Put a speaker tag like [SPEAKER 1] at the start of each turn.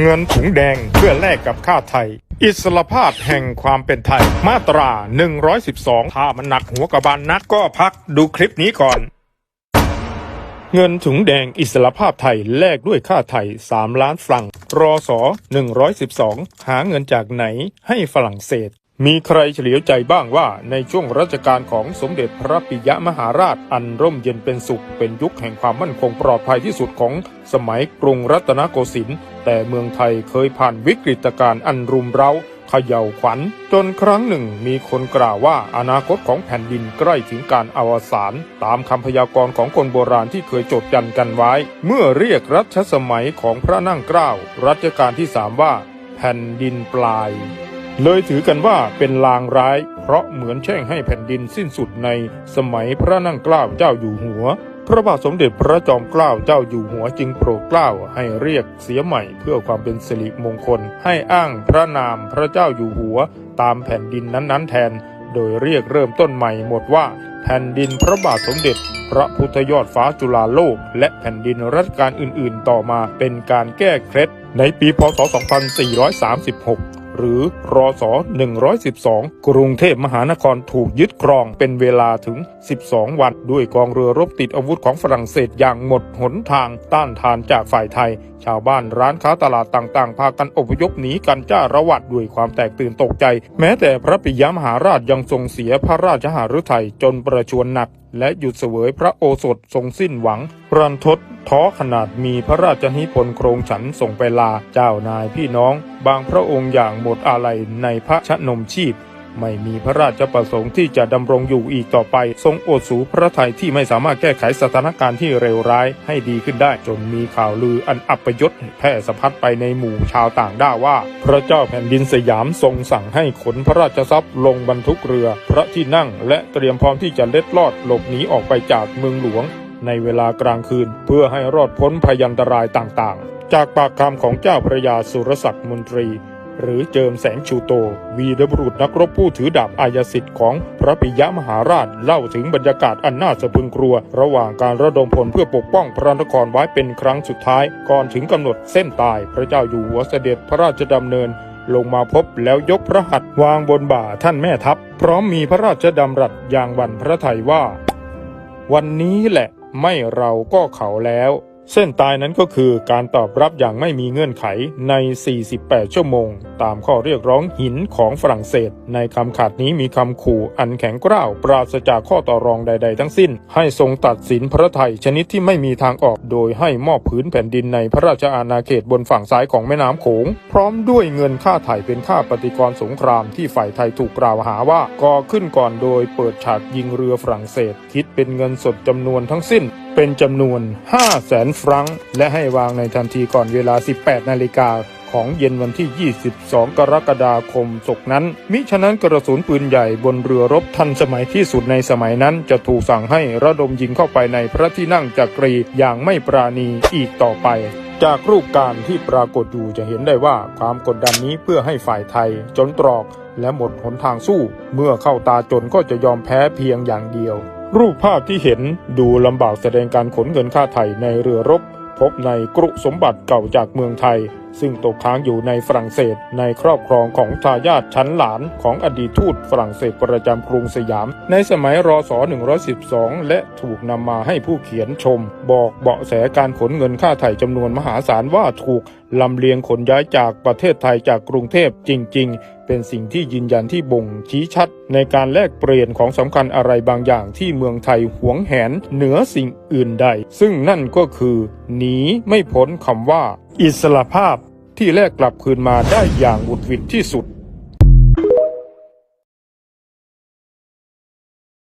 [SPEAKER 1] เงินถุงแดงเพื่อแลกกับค่าไทย อิสรภาพแห่งความเป็นไทย มาตรา 112 ถ้ามันหนักหัวกระบาลนักก็พักดูคลิปนี้ก่อน เงินถุงแดงอิสรภาพไทยแลกด้วยค่าไทย 3 ล้านฟรัง รอสอ112 หาเงินจากไหนให้ฝรั่งเศส มีใครเฉลียวใจบ้างว่าในช่วงรัชกาลของสมเด็จพระปิยมหาราชอันร่มเย็นเป็นสุข เป็นยุคแห่งความมั่นคงปลอดภัยที่สุดของสมัยกรุงรัตนโกสินทร์แต่เมืองไทยเคยผ่านวิกฤตการณ์อันรุมเร้าเขย่าขวัญ จนครั้งหนึ่งมีคนกล่าวว่าอนาคตของแผ่นดินใกล้ถึงการอวสานตามคำพยากรณ์ของคนโบราณที่เคยจดจันกันไว้ เมื่อเรียกรัชสมัยของพระนั่งเกล้ารัชกาลที่สามว่า แผ่นดินปลาย เลยถือกันว่าเป็นลางร้าย เพราะเหมือนแช่งให้แผ่นดินสิ้นสุดในสมัยพระนั่งเกล้าเจ้าอยู่หัว พระบาทสมเด็จพระจอมเกล้าเจ้าอยู่หัวจึงโปรดเกล้าให้เรียกเสียใหม่เพื่อความเป็นสิริมงคล ให้อ้างพระนามพระเจ้าอยู่หัว ตามแผ่นดินนั้นๆแทน โดยเรียกเริ่มต้นใหม่หมดว่า แผ่นดินพระบาทสมเด็จ พระพุทธยอดฟ้าจุฬาโลก และแผ่นดินรัชกาลอื่น ๆ ต่อมาเป็นการแก้เคล็ดในปีพศ 2436 หรือรอศ112 กรุงเทพมหานครถูกยึดครองเป็นเวลาถึง 12 วัน ด้วยกองเรือรบติดอาวุธของฝรั่งเศสอย่างหมดหนทางต้านทานจากฝ่ายไทย ชาวบ้านร้านค้าตลาดต่างๆ พากันอพยพหนีกันจ้าระวัดด้วยความแตกตื่นตกใจ แม้แต่พระปิยมหาราชยังทรงเสียพระราชหฤทัยจนประชวรหนัก และหยุดเสวยพระโอสถทรงสิ้นหวัง รันทดท้อขนาดมีพระราชนิพนธ์โครงฉันส่งไปลาเจ้านายพี่น้อง บางพระองค์อย่างหมดอาลัยในพระชนมชีพ ไม่มีพระราชประสงค์ที่จะดำรงอยู่อีกต่อไป ทรงโอดสูพระทัยที่ไม่สามารถแก้ไขสถานการณ์ที่เลวร้ายให้ดีขึ้นได้ จนมีข่าวลืออันอัปยศแพร่สะพัดไปในหมู่ชาวต่างด้าวว่า พระเจ้าแผ่นดินสยามทรงสั่งให้ขนพระราชทรัพย์ลงบรรทุกเรือ พระที่นั่งและเตรียมพร้อมที่จะเล็ดลอดหลบหนีออกไปจากเมืองหลวง ในเวลากลางคืน เพื่อให้รอดพ้นพยันตรายต่างๆ จากปากคำของเจ้าพระยาสุรศักดิ์มนตรี หรือเจิมแสงชูโต วีรบุรุษนักรบผู้ถือดาบอายสิทธิ์ของพระปิยมหาราชเล่าถึงบรรยากาศอันน่าสะพรึงกลัว ระหว่างการระดมพลเพื่อปกป้องพระนครไว้เป็นครั้งสุดท้าย ก่อนถึงกำหนดเส้นตายพระเจ้าอยู่หัวเสด็จพระราชดำเนิน ลงมาพบแล้วยกพระหัตถ์วางบนบ่าท่านแม่ทัพ พร้อมมีพระราชดำรัสอย่างวันพระไทยว่า วันนี้แหละไม่เราก็เขาแล้ว เส้นตายนั้นก็คือการตอบรับอย่างไม่มีเงื่อนไขใน 48 ชั่วโมง ตามข้อเรียกร้องหินของฝรั่งเศส ในคำขาดนี้มีคำขู่อันแข็งกร้าว ปราศจากข้อต่อรองใด ๆ ทั้งสิ้น ให้ทรงตัดสินพระไทยชนิดที่ไม่มีทางออก โดยให้มอบผืนแผ่นดินในพระราชอาณาเขตบนฝั่งซ้ายของแม่น้ำโขง พร้อมด้วยเงินค่าไถ่เป็นค่าปฏิกรสงครามที่ฝ่ายไทยถูกกล่าวหาว่าก่อขึ้นก่อนโดยเปิดฉากยิงเรือฝรั่งเศส คิดเป็นเงินสดจำนวนทั้งสิ้น เป็นจำนวน 5 0 0แสนฟรังก์และให้วางในทันทีก่อนเวลา 18 นาฬิกาของเย็นวันที่ 22 กรกฎาคมศกนั้น มิฉะนั้นกระสุนปืนใหญ่บนเรือรบทันสมัยที่สุดในสมัยนั้น จะถูกสั่งให้ระดมยิงเข้าไปในพระที่นั่งจักรีอย่างไม่ปราณีอีกต่อไปจากรูปการที่ปรากฏอยู่จะเห็นได้ว่าความกดดันนี้เพื่อให้ฝ่ายไทย จนตรอกและหมดหนทางสู้ เมื่อเข้าตาจนก็จะยอมแพ้เพียงอย่างเดียว รูปภาพที่เห็นดูลำบากแสดงการขนเงินค่าไถ่ในเรือรบ พบในกรุสมบัติเก่าจากเมืองไทย ซึ่งตกค้างอยู่ในฝรั่งเศส ในครอบครองของทายาทชั้นหลานของอดีตทูตฝรั่งเศสประจำกรุงสยาม ในสมัยรศ112 และถูกนำมาให้ผู้เขียนชม บอกเบาะแสการขนเงินค่าไถ่จำนวนมหาศาลว่าถูกลำเลียงขนย้ายจากประเทศไทยจากกรุงเทพจริง ๆ เป็นสิ่งที่ยืนยันที่บ่งชี้ชัด ในการแลกเปลี่ยนของสำคัญอะไรบางอย่างที่เมืองไทยหวงแหนเหนือสิ่งอื่นใด ซึ่งนั่นก็คือ หนีไม่พ้นคำว่า อิสรภาพที่แลกกลับคืนมาได้อย่างบุดหวิดที่สุด